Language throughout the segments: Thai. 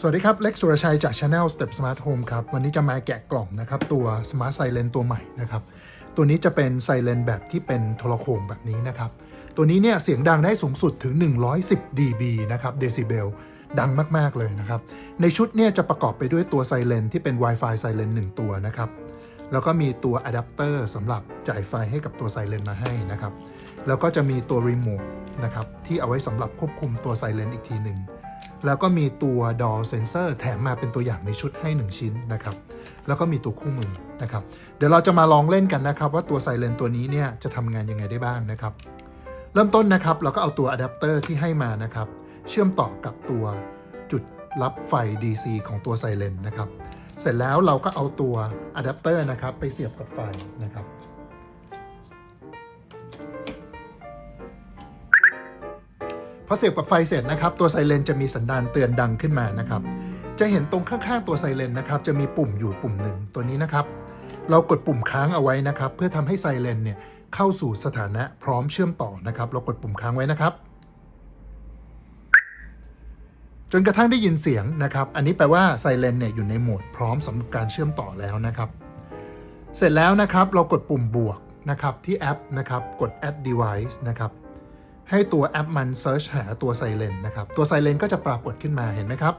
สวัสดีครับ เล็กสุรชัยจาก Channel Step Smart Home ครับ วันนี้จะมาแกะกล่องนะครับ ตัว Smart Silent ตัวใหม่นะครับ ตัวนี้จะเป็น Silent แบบที่เป็นโทรโขงแบบนี้นะครับ ตัวนี้เนี่ยเสียงดังได้สูงสุดถึง 110 dB นะครับเดซิเบลดังมาก ๆ เลยนะครับ ในชุดเนี่ยจะประกอบไปด้วยตัว Silent ที่เป็น Wi-Fi Silent 1 ตัวนะครับ แล้วก็มีตัวอะแดปเตอร์สำหรับจ่ายไฟให้กับตัว Silent มาให้นะครับ แล้วก็จะมีตัวรีโมทนะครับที่เอาไว้สำหรับควบคุมตัว Silent อีกทีหนึ่ง แล้วก็มีตัว DOL Sensor แถมมาเป็นตัวอย่างในชุดให้ 1 ชิ้นนะครับ แล้วก็มีตัวคู่มือนะครับ เดี๋ยวเราจะมาลองเล่นกันนะครับ ว่าตัว Silent ตัวนี้เนี่ยจะทำงานยังไงได้บ้างนะครับ เริ่มต้นนะครับเราก็เอาตัวอะแดปเตอร์ที่ให้มานะครับ เชื่อมต่อกับตัวจุดรับไฟ DC ของตัว Silent นะครับ เสร็จแล้วเราก็เอาตัวอะแดปเตอร์นะครับไปเสียบกับไฟนะครับ พอเสียบกับไฟเสร็จนะครับ ตัวไซเรนจะมีสัญญาณเตือนดังขึ้นมานะครับ จะเห็นตรงข้างๆตัวไซเรนนะครับ จะมีปุ่มอยู่ปุ่มหนึ่งตัวนี้นะครับ เรากดปุ่มค้างเอาไว้นะครับ เพื่อทำให้ไซเรนเนี่ยเข้าสู่สถานะพร้อมเชื่อมต่อนะครับ เรากดปุ่มค้างไว้นะครับ จนกระทั่งได้ยินเสียงนะครับ อันนี้แปลว่าไซเรนเนี่ยอยู่ในโหมดพร้อมสำหรับการเชื่อมต่อแล้วนะครับ เสร็จแล้วนะครับเรากดปุ่มบวกนะครับที่แอปนะครับกด add device นะครับ ให้ตัวแอปมัน Search หาตัวไซเรนนะครับ ตัวไซเรนก็จะปรากฏขึ้นมาเห็นไหมครับ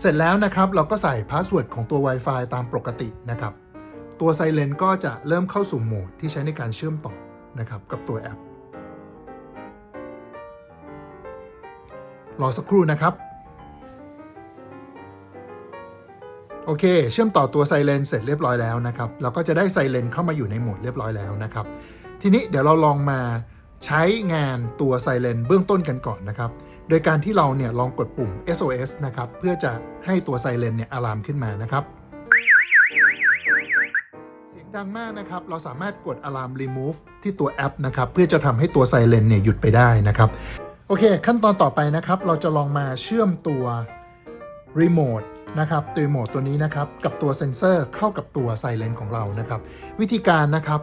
เสร็จแล้วนะครับเราก็ใส่พาสเวิร์ดของตัว Wi-Fi ตามปกตินะครับ ตัวไซเรนก็จะเริ่มเข้าสู่โหมดที่ใช้ในการเชื่อมต่อนะครับกับตัวแอป รอสักครู่นะครับ โอเค เชื่อมต่อตัวไซเรนเสร็จเรียบร้อยแล้วนะครับ เราก็จะได้ไซเรนเข้ามาอยู่ในโหมดเรียบร้อยแล้วนะครับ ทีนี้เดี๋ยวเราลองมา ใช้งานตัวไซเรนเบื้องต้นกันก่อนนะครับ โดยการที่เราเนี่ยลองกดปุ่ม SOS นะครับ เพื่อจะให้ตัวไซเรนเนี่ยอะลามขึ้นมานะครับ เสียงดังมากนะครับ เราสามารถกด Alarm Remove ที่ตัวแอปนะครับ เพื่อจะทำให้ตัวไซเรนเนี่ยหยุดไปได้นะครับ โอเค ขั้นตอนต่อไปนะครับ เราจะลองมาเชื่อมตัวรีโมทนะครับตัวรีโมทตัวนี้นะครับ กับตัวเซ็นเซอร์เข้ากับตัวไซเรนของเรานะครับ วิธีการนะครับ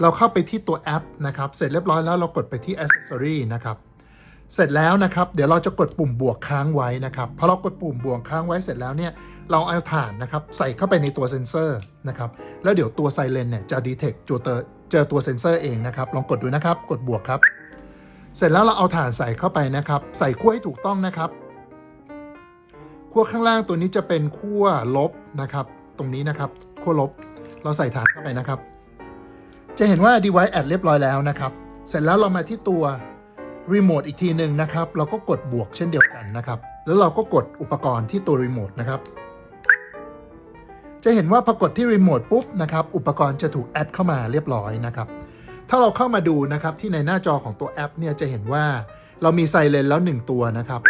เราเข้าไปที่ตัวแอปนะครับ เสร็จเรียบร้อยแล้วเรากดไปที่ Accessory นะครับ เสร็จแล้วนะครับ เดี๋ยวเราจะกดปุ่มบวกค้างไว้นะครับ พอเรากดปุ่มบวกค้างไว้เสร็จแล้วเนี่ย เราเอาถ่านนะครับใส่เข้าไปในตัวเซนเซอร์นะครับ แล้วเดี๋ยวตัวไซเรนเนี่ยจะดีเทคเจอตัวเจอตัวเซนเซอร์เองนะครับ ลองกดดูนะครับ กดบวกครับ เสร็จแล้วเราเอาถ่านใส่เข้าไปนะครับ ใส่ขั้วให้ถูกต้องนะครับ ขั้วข้างล่างตัวนี้จะเป็นขั้วลบนะครับ ตรงนี้นะครับ ขั้วลบ เราใส่ถ่านเข้าไปนะครับ จะเห็นว่า device add เรียบร้อยแล้วนะครับ เสร็จแล้วเรามาที่ตัวรีโมทอีกทีหนึ่งนะครับ เราก็กดบวกเช่นเดียวกันนะครับ แล้วเราก็กดอุปกรณ์ที่ตัวรีโมทนะครับ จะเห็นว่าพอกดที่รีโมทปุ๊บนะครับอุปกรณ์จะถูกแอดเข้ามาเรียบร้อยนะครับ ถ้าเราเข้ามาดูนะครับที่ในหน้าจอของตัวแอปเนี่ยจะเห็นว่าเรามีไซเรนแล้ว 1 ตัวนะครับ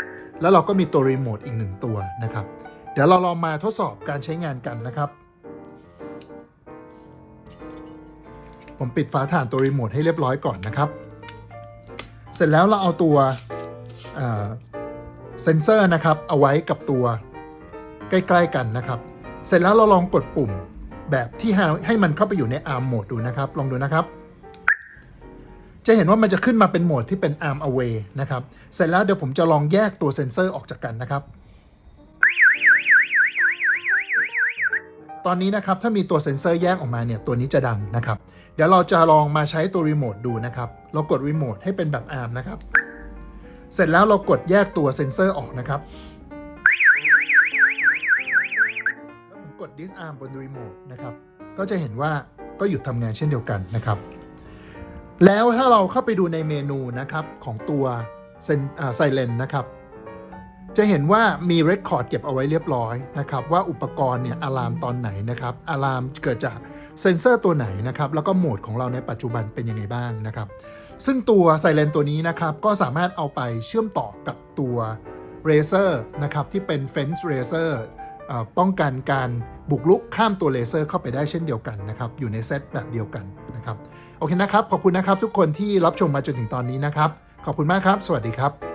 แล้วเราก็มีตัวรีโมทอีก 1 ตัวนะครับ เดี๋ยวเราลองมาทดสอบการใช้งานกันนะครับ ผมปิดฝาถ่านตัวรีโมทให้เรียบร้อยก่อนนะครับ เสร็จแล้วเราเอาตัวเซนเซอร์นะครับเอาไว้กับตัวใกล้ๆกันนะครับ เสร็จแล้วเราลองกดปุ่มแบบที่ให้มันเข้าไปอยู่ใน ARM โหมดดูนะครับ ลองดูนะครับ จะเห็นว่ามันจะขึ้นมาเป็นโหมดที่เป็น ARM away นะครับ เสร็จแล้วเดี๋ยวผมจะลองแยกตัวเซนเซอร์ออกจากกันนะครับ ตอนนี้นะครับถ้ามีตัวเซ็นเซอร์แยกออกมาเนี่ยตัวนี้จะดังนะครับ เดี๋ยวเราจะลองมาใช้ตัวรีโมทดูนะครับ เรากดรีโมทให้เป็นแบบ ARM นะครับ เสร็จแล้วเรากดแยกตัวเซ็นเซอร์ออกนะครับแล้วผมกด disarm บนรีโมทนะครับ ก็จะเห็นว่าก็หยุดทำงานเช่นเดียวกันนะครับ แล้วถ้าเราเข้าไปดูในเมนูนะครับของตัวไซเลนนะครับ จะเห็นว่ามีเรคคอร์ดเก็บเอาไว้เรียบร้อยนะครับว่าอุปกรณ์เนี่ยอะลามตอนไหนนะครับอะลามเกิดจากเซนเซอร์ตัวไหนนะครับแล้วก็โหมดของเราในปัจจุบันเป็นยังไงบ้างนะครับ ซึ่งตัวไซเรนตัวนี้นะครับก็สามารถเอาไปเชื่อมต่อกับตัวเรเซอร์นะครับที่เป็นเฟนส์เรเซอร์ป้องกันการบุกรุกข้ามตัวเลเซอร์เข้าไปได้เช่นเดียวกันนะครับอยู่ในเซตแบบเดียวกันนะครับโอเคนะครับ ขอบคุณนะครับทุกคนที่รับชมมาจนถึงตอนนี้นะครับ ขอบคุณมากครับ สวัสดีครับ